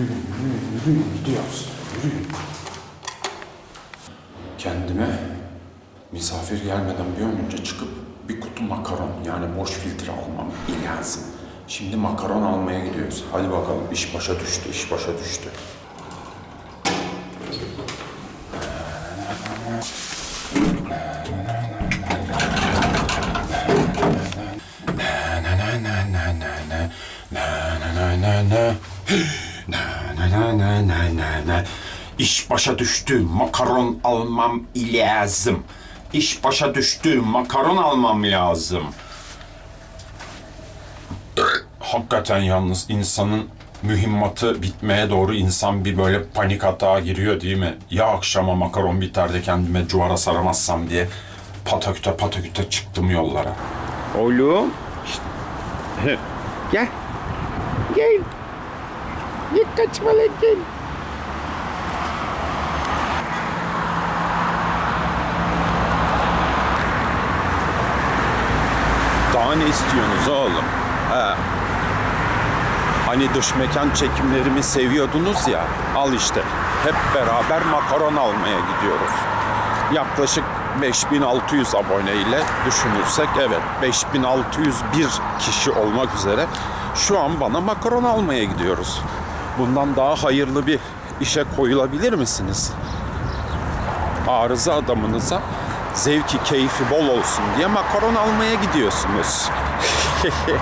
yürüyün, yürüyün, yürüyün gidiyoruz. Yürüyün. Kendime misafir gelmeden bir an önce çıkıp bir kutu makaron yani borç filtre almam lazım. Şimdi makaron almaya gidiyoruz. Hadi bakalım iş başa düştü, iş başa düştü. na na na na na na na na na İş başa düştü, makaron almam lazım. İş başa düştü, makaron almam lazım. Hakikaten yalnız insanın mühimmatı bitmeye doğru insan bir böyle panik atağa giriyor değil mi? Ya akşama makaron biter de kendime cuvara saramazsam diye pataküte pataküte çıktım yollara. Oğlum. gel. Gel. Git kaçma lan gel. Daha ne istiyorsunuz oğlum? He. Hani dış mekan çekimlerimi seviyordunuz ya. Al işte. Hep beraber makaron almaya gidiyoruz. Yaklaşık 5600 aboneyle düşünürsek evet 5601 kişi olmak üzere şu an bana makaron almaya gidiyoruz. Bundan daha hayırlı bir işe koyulabilir misiniz? arıza adamınıza zevki keyfi bol olsun diye makaron almaya gidiyorsunuz.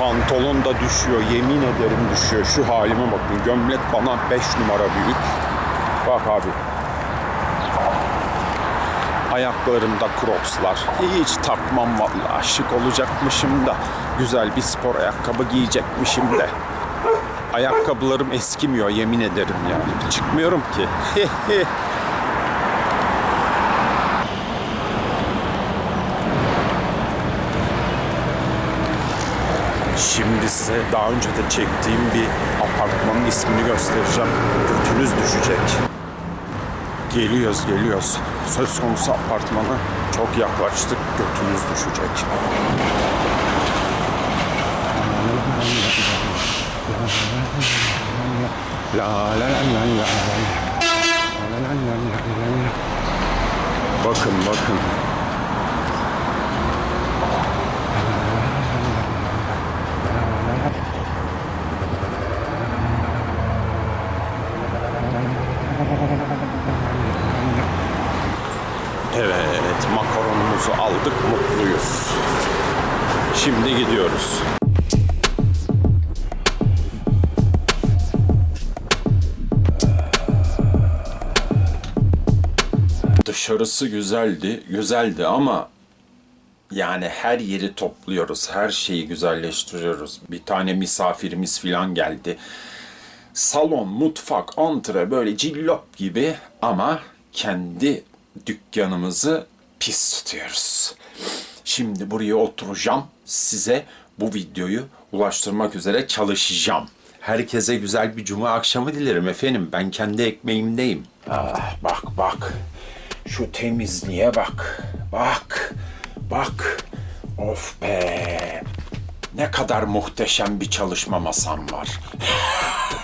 Pantolon da düşüyor, yemin ederim düşüyor. Şu halime bakın, gömlek bana 5 numara büyük. Bak abi, Ayaklarımda crocslar. Hiç takmam vallahi. Şık olacakmışım da. Güzel bir spor ayakkabı giyecekmişim de. Ayakkabılarım eskimiyor yemin ederim yani. Çıkmıyorum ki. Şimdi size daha önce de çektiğim bir apartmanın ismini göstereceğim. Götünüz düşecek. Geliyoruz, geliyoruz. Söz konusu apartmana çok yaklaştık. Götünüz düşecek. Bakın, bakın. Evet, makaronumuzu aldık, mutluyuz. Şimdi gidiyoruz. Dışarısı güzeldi, güzeldi ama yani her yeri topluyoruz, her şeyi güzelleştiriyoruz. Bir tane misafirimiz falan geldi. Salon, mutfak, antre böyle cillop gibi ama kendi dükkanımızı pis tutuyoruz. Şimdi buraya oturacağım. Size bu videoyu ulaştırmak üzere çalışacağım. Herkese güzel bir cuma akşamı dilerim efendim. Ben kendi ekmeğimdeyim. Ah, bak bak. Şu temizliğe bak. Bak. Bak. Of be. Ne kadar muhteşem bir çalışma masam var.